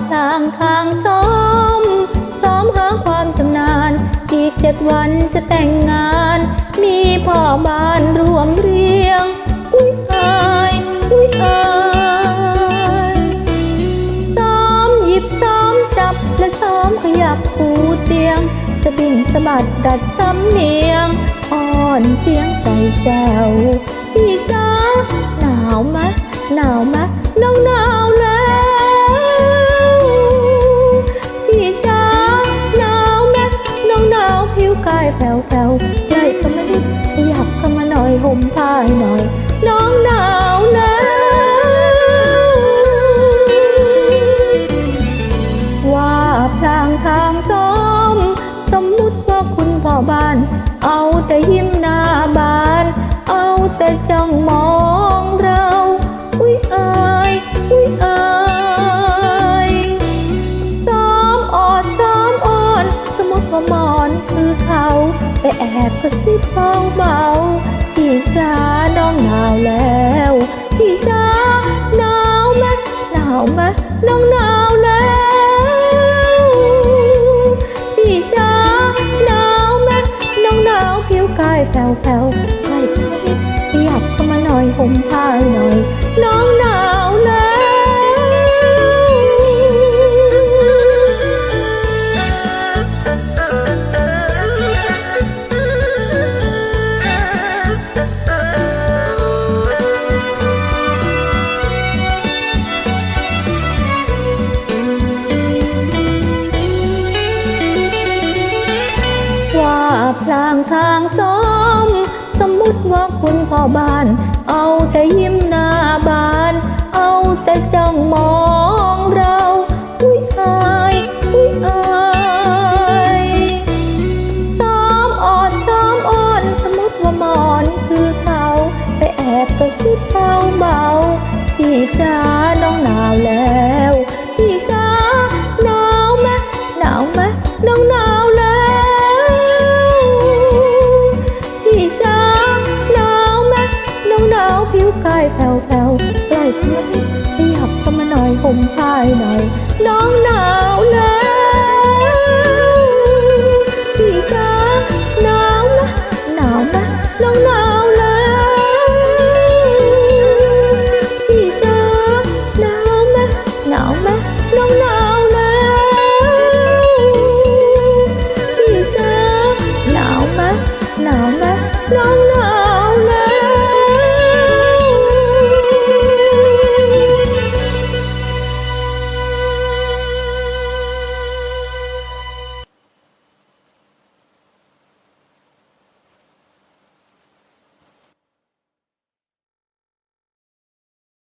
พลางทางซ้อม ซ้อมหาความชำนาญ อีกเจ็ดวันจะแต่งงาน มีพ่อบ้านรวมเรียง อุ้ยอายอุ้ยอายซ้อมหยิบซ้อมจับและซ้อมขยับปูเตียงสะบินสะบัดดัดสำเนียง อ่อนเสียงใส่แจวพี่จ้า กายแผ่วแผ่วใกล้เข้ามานิดขยับเข้ามาหน่อยห่มผ้าให้หน่อย น้องหนาวแล้วว่าพลางทางซ้อม สมมุติว่าคุณพ่อบ้าน เอาแต่ยิ้มหน้าบาน ไปแอบกระซิบเบาเบาๆพี่จ้าน้องหนาวแล้วพี่จ้าหนาวไหมหนาวไหมน้องหนาวแล้วพี่จ้าหนาวไหมน้องหนาวผิวกายแผ่วแผ่วๆใกล้เข้ามานิดขยับเข้ามาหน่อยห่มผ้าให้หน่อยน้อง พลางทางซ้อม สมมุติว่าคุณพ่อบ้าน เอาแต่ยิ้มหน้าบาน เอาแต่จ้องมองเรา อุ้ยอายอุ้ยอายซ้อมออดซ้อมอ่อน สมมุติว่ามอนคือเขาไปแอบกระซิบเบาเบาๆพี่จ้าน้องหนาวแล้ว กายแผ่วแผ่วๆใกล้เข้ามานิดขยับเข้ามาหน่อยห่มผ้าหน่อย น้องหนาวแล้วพี่จ้าหนาวนะหนาวนะน้องหนาวแล้วพี่จ้าหนาวไหมหนาวไหมน้องหนาวแล้วพี่จ้าหนาวไหมหนาวไหมน้องหนาว